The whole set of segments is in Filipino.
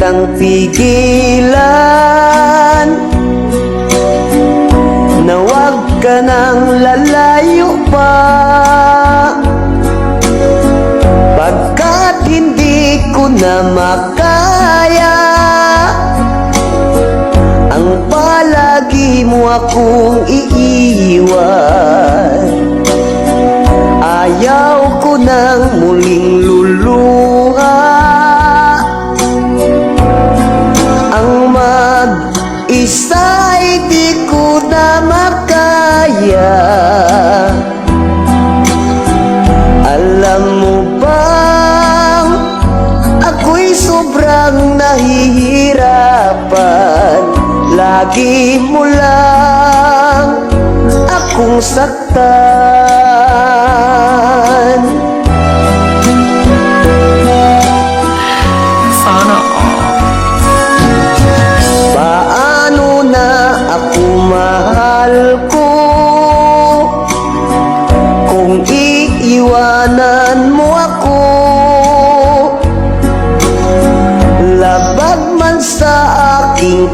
kitang pigilan Na wag ka nang lalayo pa. Pagkat hindi ko na makaya Ang palagi mo akong iiwan Alam mo bang ako'y sobrang nahihirapan. Lagi mo lang akong saktan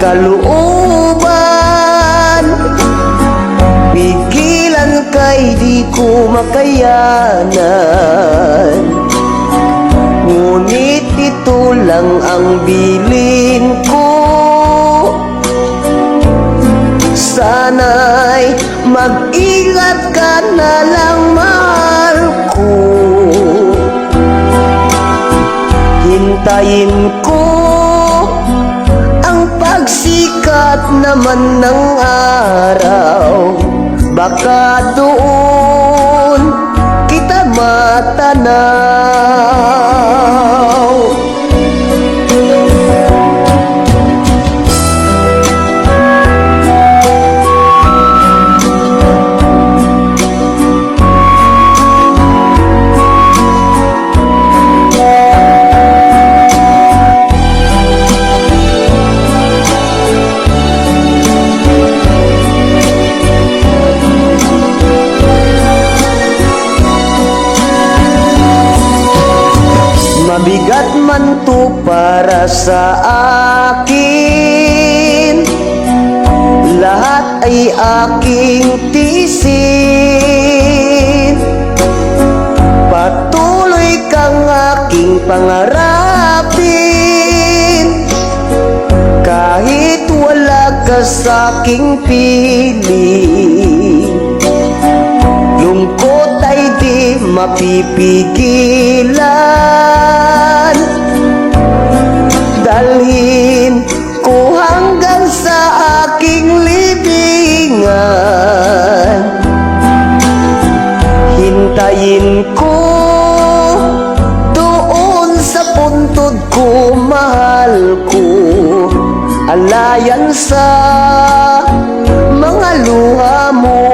kalooban. Pigilan kay di ko makayanan. Ngunit ito lang ang bilin ko. Sana'y mag-ingat ka na lang mahal ko Hintayin naman ng araw Baka doon kita matanaw Mabigat man to para sa akin. Lahat ay aking tisin. Patuloy kang aking pangarapin. Kahit wala ka sa aking piling mapipigilan. Dalhin ko hanggang sa aking libingan. Hintayin ko doon sa puntod ko mahal ko. Alayan sa mga luha mo